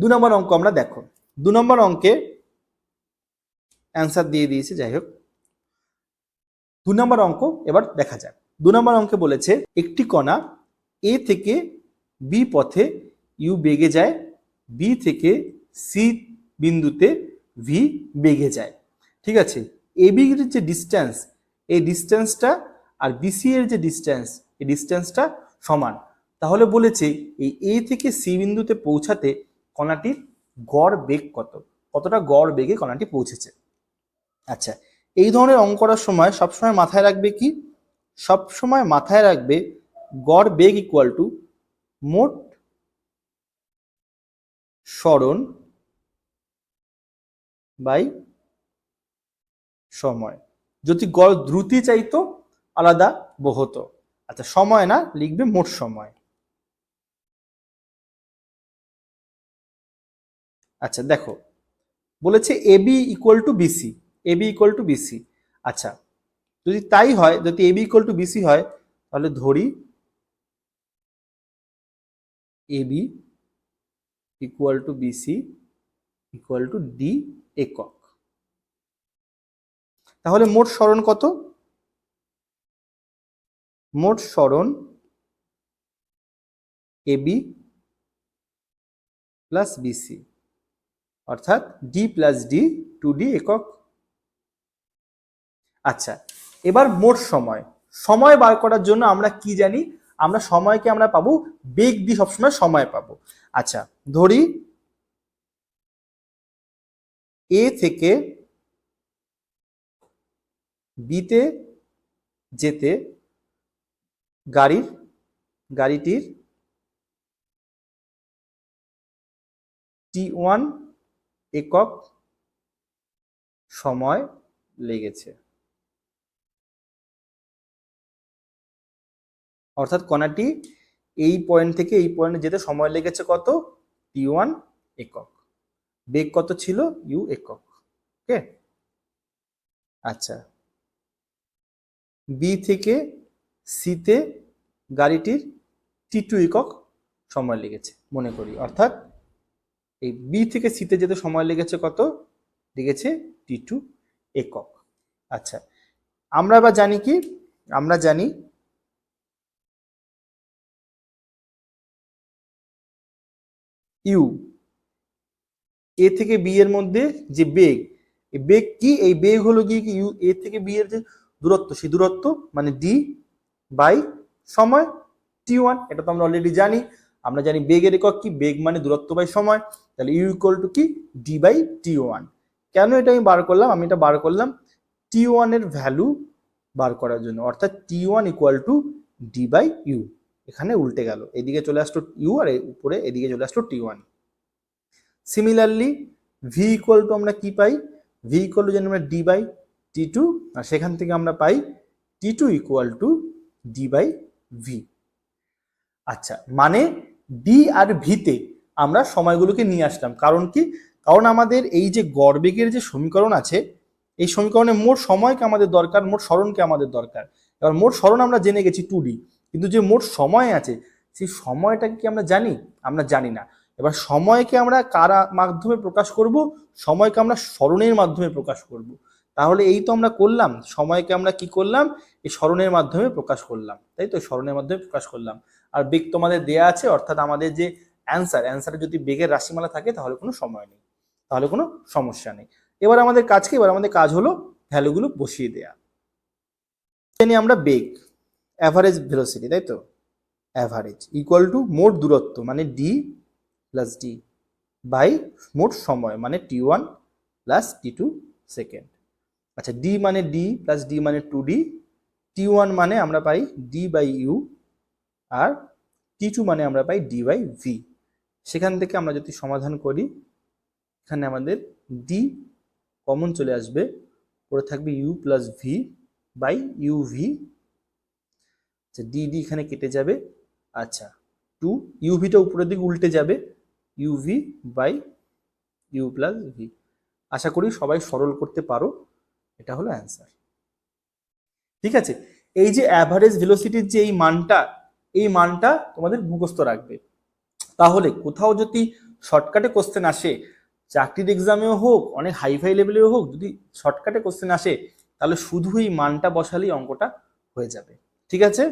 দু নম্বর অঙ্ক আমরা দেখো। দু নম্বর অঙ্কে অ্যান্সার দিয়ে দিয়েছে, যাই হোক। দু নম্বর অঙ্ক এবার দেখা যাক। দু নম্বর অঙ্কে বলেছে, একটি কণা এ থেকে বি পথে ইউ বেগে যায় বি থেকে সি বিন্দুতে ভি বেগে যায়। ঠিক আছে? এ যে ডিস্টেন্স এই ডিস্টেন্সটা আর বিসি এর যে ডিস্টেন্স এই ডিস্টেন্সটা সমান। তাহলে বলেছে, এই এ থেকে সি বিন্দুতে পৌঁছাতে কণাটির গড় বেগ কত? কতটা গড় বেগে কণাটি পৌঁছেছে? আচ্ছা এই ধরনের অঙ্ক করার সময় সবসময় মাথায় রাখবে কি? সবসময় মাথায় রাখবে গড় বেগ ইকুয়াল টু মোট সরণ বাই সময়। যদি গড় দ্রুতি চাইতো, আলাদা বহত। আচ্ছা সময় না, লিখবে মোট সময়। আচ্ছা দেখো। বলেছে A B equal to B C A B equal to B C আচ্ছা যদি তাই হয়, যদি এবি ইকুয়াল টু বিসি হয়, তাহলে ধরি A B equal to B C equal to D একক। তাহলে মোট সরণ কত? মোট সরণ A B plus B C অর্থাৎ D plus D two D একক। আচ্ছা এবার মোট সময়। সময় বার করার জন্য আমরা কি জানি? আমরা সময়কে আমরা পাবো, বেগ দিয়ে সবসময় সময় পাবো। আচ্ছা ধরি এ থেকে বিতে যেতে গাড়ির, গাড়িটির টি ওয়ান একক সময় লেগেছে। অর্থাৎ কণাটি এই পয়েন্ট থেকে এই পয়েন্টে যেতে সময় লেগেছে কত? টি ওয়ান একক। বেগ কত ছিল? ইউ একক। ওকে আচ্ছা। বি থেকে সিতে গাড়িটির টি টু একক সময় লেগেছে, মনে করি। অর্থাৎ এই বি থেকে সিতে যেতে সময় লেগেছে কত? লেগেছে টি টু একক। আচ্ছা আমরা এবার জানি কি? আমরা জানি ইউ এ থেকে বি এর মধ্যে যে বেগ, এই বেগ কি? এই বেগ হলো গিয়ে কি ইউ এ থেকে বি এর যে দূরত্ব, সেই দূরত্ব মানে ডি বাই সময় টি ওয়ান এটা তো আমরা অলরেডি জানি। আমরা জানি বেগের একক কি? বেগ মানে দূরত্ব বাই সময়। তাহলে ইউ ইকুয়াল টু কি? ডি বাই টি ওয়ান কেন এটা আমি বার করলাম? আমি এটা বার করলাম টি ওয়ানের ভ্যালু বার করার জন্য। অর্থাৎ T one equal to D by U এখানে উল্টে গেল। এদিকে চলে আসলো ইউ আর উপরে এদিকে চলে আসলো T one similarly V equal to আমরা কি পাই? ভি ইকুয়াল টু জানি আমরা ডি বাই টি টু আর সেখান থেকে আমরা পাই T two equal to D by V আচ্ছা মানে ডি আর ভিতে আমরা সময়গুলোকে নিয়ে আসলাম। কারণ কি? কারণ আমাদের এই যে গড়বেগের যে সমীকরণ আছে, এই সমীকরণে মোট সময়কে আমাদের দরকার, মোট স্মরণকে আমাদের দরকার। এবার মোট স্মরণ আমরা জেনে গেছি টু ডি কিন্তু যে মোট সময় আছে, সেই সময়টাকে কি আমরা জানি? আমরা জানি না। এবার সময়কে আমরা কারা মাধ্যমে প্রকাশ করব? সময়কে আমরা স্মরণের মাধ্যমে প্রকাশ করব। তাহলে এই তো আমরা করলাম, সময়কে আমরা কি করলাম? এই স্মরণের মাধ্যমে প্রকাশ করলাম, তাই তো? স্মরণের মাধ্যমে প্রকাশ করলাম। আর বেগ তোমাদের দেয়া আছে, অর্থাৎ আমাদের যে অ্যান্সার অ্যান্সারে যদি বেগের রাশিমালা থাকে, তাহলে কোনো সময় নেই, তাহলে কোনো সমস্যা নেই। এবার আমাদের কাজকে, এবার আমাদের কাজ হলো ভ্যালুগুলো বসিয়ে দেয়া। জানি আমরা বেগ অ্যাভারেজ ভেলোসিটি তাই তো? অ্যাভারেজ ইকুয়াল টু মোট দূরত্ব মানে ডি প্লাস ডি বাই মোট সময় মানে T one plus T two second আচ্ছা ডি মানে ডি প্লাস ডি মানে টু ডি টি ওয়ান মানে আমরা পাই ডি বাই ইউ আর টি টু মানে আমরা পাই ডি বাই ভি সেখান থেকে আমরা যদি সমাধান করি, এখানে আমাদের ডি কমন চলে আসবে পরে থাকবে U plus V by U V আচ্ছা ডি ডি এখানে কেটে যাবে আচ্ছা টু ইউভিটা উপরের দিকে উল্টে যাবে UV by U plus V আশা করি সবাই সরল করতে পারো। এটা হলো অ্যান্সার ঠিক আছে? এই যে অ্যাভারেজ ভেলোসিটির যে এই মানটা এই মানটা তোমাদের মুখস্থ রাখবে। তাহলে কোথাও যদি শর্টকাটে কোশ্চেন আসে, চাকরির এক্সামেও হোক, অনেক হাই ফাই লেভেলেও হোক, যদি শর্টকাটে কোশ্চেন আসে, তাহলে শুধু এই মানটা বসালেই অঙ্কটা হয়ে যাবে। ঠিক আছে?